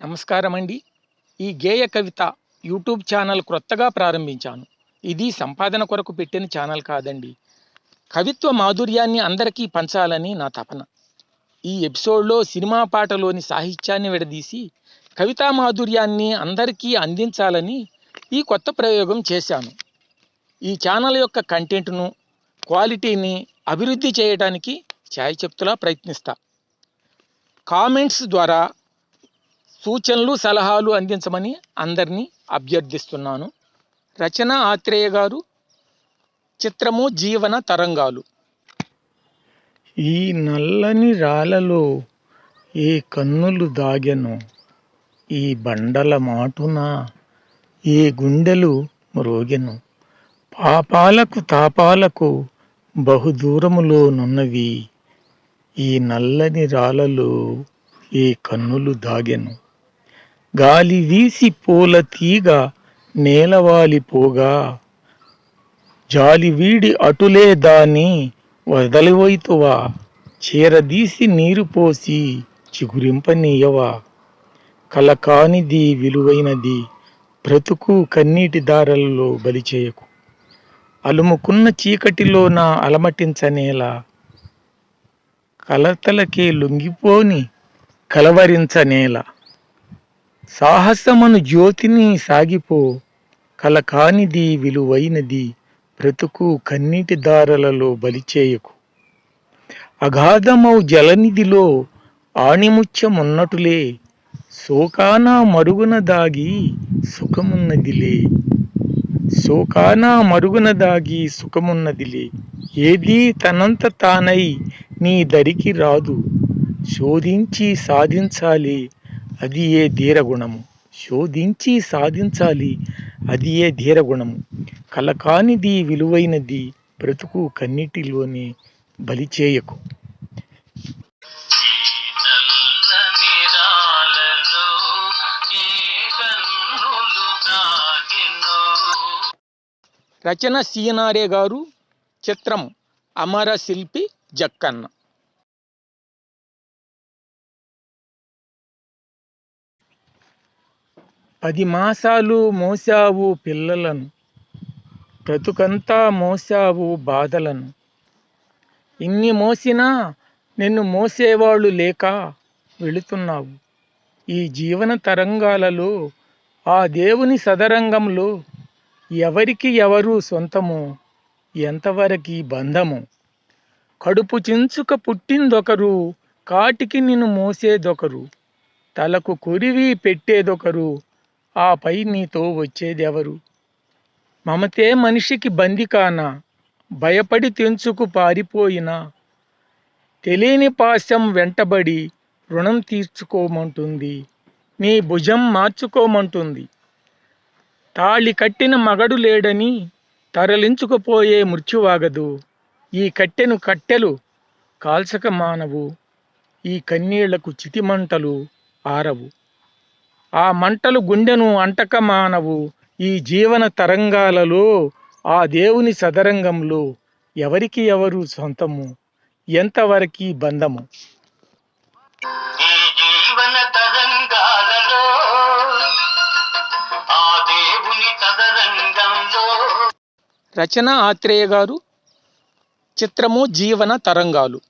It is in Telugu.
నమస్కారం అండి ఈ గేయ కవిత యూట్యూబ్ ఛానల్ క్రొత్తగా ప్రారంభించాను. ఇది సంపాదన కొరకు పెట్టిన ఛానల్ కాదండి. కవిత్వ మాధుర్యాన్ని అందరికీ పంచాలని నా తపన. ఈ ఎపిసోడ్లో సినిమా పాటలోని సాహిత్యాన్ని విడదీసి కవితా మాధుర్యాన్ని అందరికీ అందించాలని ఈ కొత్త ప్రయోగం చేశాను. ఈ ఛానల్ యొక్క కంటెంట్ను క్వాలిటీని అభివృద్ధి చేయడానికి ఛాయచెప్తులా ప్రయత్నిస్తా. కామెంట్స్ ద్వారా సూచనలు సలహాలు అందించమని అందరినీ అభ్యర్థిస్తున్నాను. రచన ఆత్రేయ గారు. చిత్రము జీవన తరంగాలు. ఈ నల్లని రాలలో ఏ కన్నులు దాగెను? ఈ బండల మాటున ఏ గుండెలు మ్రోగెను? పాపాలకు తాపాలకు బహుదూరములోనున్నవి ఈ నల్లని రాలలో ఏ కన్నులు దాగెను? గాలి వీసి పూల తీగ నేలవాలిపోగా జాలి వీడి అటులే దాని వదలివైతువా చీరదీసి నీరు పోసి చిగురింపనీయవా. కలకానిది విలువైనది బ్రతుకు కన్నీటి దారలలో బలిచేయకు అలుముకున్న చీకటిలో నా అలమటించనేలా కలతలకే లొంగిపోని కలవరించనేలా సాహసమను జ్యోతిని సాగిపో కలకానిది విలువైనది బ్రతుకు కన్నీటి దారలలో బలిచేయకు అగాధమౌ జలనిధిలో ఆణిముత్యమున్నటులే శోకాన మరుగున దాగి సుఖమున్నదిలే. శోకాన మరుగున దాగి సుఖమున్నదిలే ఏదీ తనంత తానై నీ దరికి రాదు శోధించి సాధించాలి అది ఏ ధీరగుణము? శోధించి సాధించాలి అది ఏ ధీరగుణము? కలకానిది విలువైనది బ్రతుకు కన్నిటిలోనే బలిచేయకు రచన సీనారే గారు చిత్రం అమర శిల్పి జక్కన్న. పది మాసాలు మోసావు పిల్లలను బ్రతుకంతా మోసావు బాధలను. ఇన్ని మోసినా నిన్ను మోసేవాళ్ళు లేక వెళుతున్నావు. ఈ జీవన తరంగాలలో ఆ దేవుని సదరంగంలో ఎవరికి ఎవరు సొంతము ఎంతవరకు బంధము? కడుపు చించుక పుట్టిందొకరు కాటికి నిన్ను మోసేదొకరు. తలకు కొరివి పెట్టేదొకరు ఆపై నీతో వచ్చేదెవరు? మమతే మనిషికి బందికాన భయపడి తెంచుకు పారిపోయినా? తెలియని పాశం వెంటబడి రుణం తీర్చుకోమంటుంది. నీ భుజం మార్చుకోమంటుంది. తాళి కట్టిన మగడు లేడని తరలించుకుపోయే మృత్యువాగదు. ఈ కట్టెను కట్టెలు కాల్చక మానవు. ఈ కన్నీళ్ళకు చితిమంటలు ఆరవు. ఆ మంటలు గుండెను అంటక మానవు ఈ జీవన తరంగాలలో ఆ దేవుని సదరంగంలో ఎవరికి ఎవరు సొంతము? ఎంతవరకు బంధము? ఈ జీవన తరంగాలలో ఆ దేవుని తదరంగంలో రచన ఆత్రేయ గారు. చిత్రము జీవన తరంగాలు.